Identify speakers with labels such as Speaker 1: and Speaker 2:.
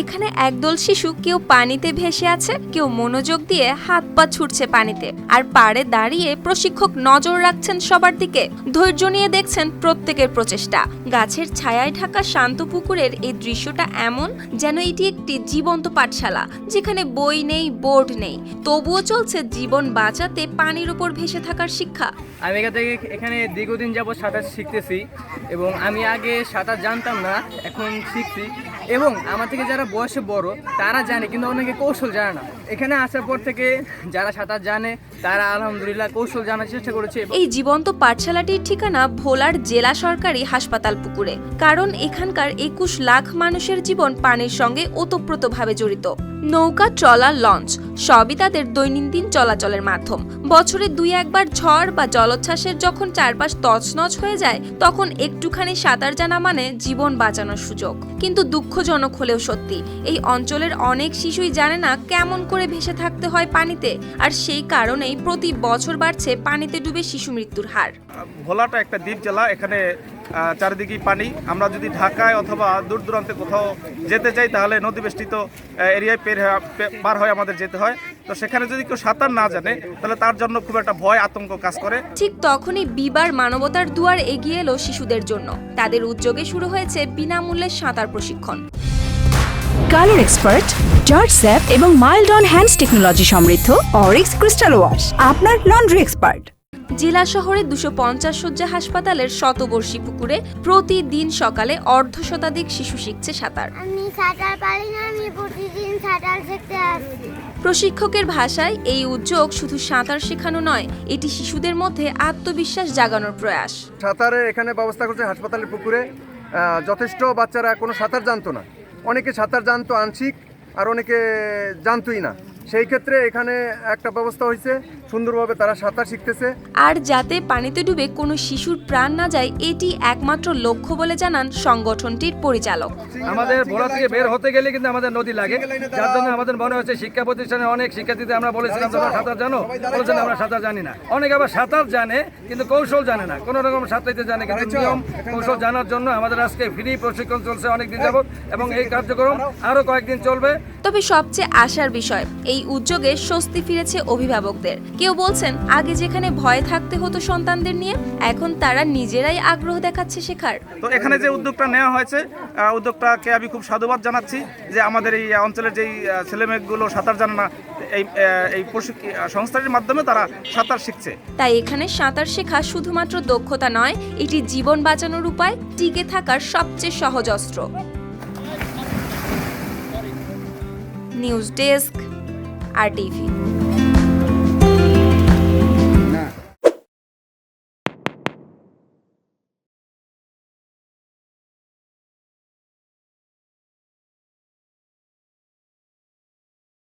Speaker 1: এখানে একদল শিশু কেউ পানিতে ভেসে আছে, কেউ মনোযোগ দিয়ে হাত পা ছুটছে পানিতে। আর পাড়ে দাঁড়িয়ে প্রশিক্ষক নজর রাখছেন সবার দিকে। ধৈর্য নিয়ে দেখছেন প্রত্যেকের প্রচেষ্টা। গাছের ছায়ায় ঢাকা শান্ত পুকুরের এই দৃশ্যটা এমন যেন এটি একটি জীবন্ত পাঠশালা, যেখানে বই নেই, বোর্ড নেই। তবুও চলছে জীবন বাঁচাতে পানির উপর ভেসে থাকার শিক্ষা।
Speaker 2: আমি এখান থেকে এখানে দীর্ঘদিন যাবৎ সাঁতার শিখতেছি এবং আমি আগে সাঁতার জানতাম না, এখন শিখছি। এবং আমার থেকে যারা বয়সে বড়, তারা জানে, কিন্তু অনেকে কৌশল জানে না। এখানে আসার পর থেকে যারা সাঁতার জানে, তারা আলহামদুলিল্লাহ কৌশল জানার চেষ্টা করেছে
Speaker 1: এই জীবন্ত পাঠশালাটির ঠিকানা ভোলার জেলা সরকারি হাসপাতাল পুকুরে, কারণ এখানকার একুশ লাখ মানুষের জীবন পানির সঙ্গে ওতপ্রোতভাবে জড়িত। নৌকা, ট্রলার, লঞ্চ, সবই তাদের দৈনন্দিন চলাচলের মাধ্যম। বছরে দুই একবার ঝড় বা জলোচ্ছ্বাসের যখন চারপাশ তছনছ হয়ে যায়, তখন একটুখানি সাঁতার জানা মানে জীবন বাঁচানোর সুযোগ। কিন্তু দুঃখজনক হলেও সত্যি, এই অঞ্চলের অনেক শিশুই জানে না কেমন করে ভেসে থাকতে হয় পানিতে, আর সেই কারণেই প্রতি বছর বাড়ছে পানিতে ডুবে শিশু মৃত্যুর হার।
Speaker 3: ভোলাটা একটা দ্বীপ জেলা, এখানে চারিদিকেই পানি। আমরা যদি ঢাকায় অথবা দূর দূরান্তে কোথাও যেতে চাই, তাহলে নদী বেষ্টিত এরিয়ায় পের হয়ে- পার হয়ে আমাদের যেতে হয়। তো সেখানে যদি কেউ সাঁতার না জানে তাহলে তার জন্য খুব একটা ভয় আতঙ্ক কাজ করে।
Speaker 1: ঠিক তখনই বিবার মানবতার দুয়ার এগিয়ে এলো শিশুদের জন্য। তাদের উদ্যোগে শুরু হয়েছে বিনামূল্যে সাঁতার প্রশিক্ষণ।
Speaker 4: কালার এক্সপার্ট জর্জ স্যাপ এবং মাইল্ড অন হ্যান্ডস টেকনোলজি সমৃদ্ধ অরিক্স ক্রিস্টাল ওয়াশ আপনার লন্ড্রি এক্সপার্ট।
Speaker 1: জেলা শহরে দুশো পঞ্চাশ শয্যা হাসপাতালের শতবর্ষী পুকুরে প্রতিদিন সকালে অর্ধ শতাধিক শিশু শিখছে সাঁতার।
Speaker 5: আমি সাঁতার পারি না আমি প্রতিদিন সাঁতার শিখতে আসছি
Speaker 1: প্রশিক্ষকের ভাষায় এই উদ্যোগ শুধু সাঁতার শেখানো নয় এটি শিশুদের মধ্যে আত্মবিশ্বাস জাগানোর প্রয়াস।
Speaker 6: সাঁতারের এখানে ব্যবস্থা করছে হাসপাতালের পুকুরে যথেষ্ট বাচ্চারা কোনো সাঁতার জানতো না। অনেকে সাঁতার জানতো আংশিক আর অনেকে জানতোই না। সেই ক্ষেত্রে এখানে একটা ব্যবস্থা হয়েছে সুন্দরভাবে তারা সাঁতার শিখতেছে।
Speaker 1: আর যাতে পানিতে ডুবে কোনো শিশুর প্রাণ না যায় এটি একমাত্র লক্ষ্য বলে জানান সংগঠনটির পরিচালক।
Speaker 2: আমাদের ভোলা থেকে বের হতে গেলে কিন্তু আমাদের নদী লাগে। যার জন্য আমাদের মনে হচ্ছে শিক্ষা প্রতিষ্ঠানে অনেক শিক্ষার্থীদের আমরা বলেছিলাম তোমরা সাঁতার জানো? বলেছেন আমরা সাঁতার জানি না। অনেক আবার সাঁতার জানে কিন্তু কৌশল জানে না। কোনো রকম সাঁতাইতে জানে কিন্তু নিয়ম কৌশল জানার জন্য আমাদের আজকে ফ্রি প্রশিক্ষণ চলছে অনেক দিন যাবত এবং এই কার্যক্রম আরও কয়েকদিন চলবে।
Speaker 1: তবে সবচেয়ে আশার বিষয় এই উদ্যোগে স্বস্তি ফিরেছে অভিভাবকদের। কেউ বলছেন আগে যেখানে ভয় থাকতে হতো সন্তানদের নিয়ে এখন তারা নিজেরাই আগ্রহ দেখাচ্ছে শেখার।
Speaker 3: তো এখানে যে উদ্যোগটা নেওয়া হয়েছে উদ্যোগটাকে আমি খুব সাধুবাদ জানাচ্ছি যে আমাদের এই অঞ্চলের যেই ছেলেমেয়েগুলো সাঁতার জানে না এই এই সংস্থাটির মাধ্যমে তারা সাঁতার শিখছে।
Speaker 1: তাই এখানে সাঁতার শেখা শুধুমাত্র দক্ষতা নয় এটি জীবন বাঁচানোর উপায় টিকে থাকার সবচেয়ে সহজ অস্ত্র। News Desk, RTV.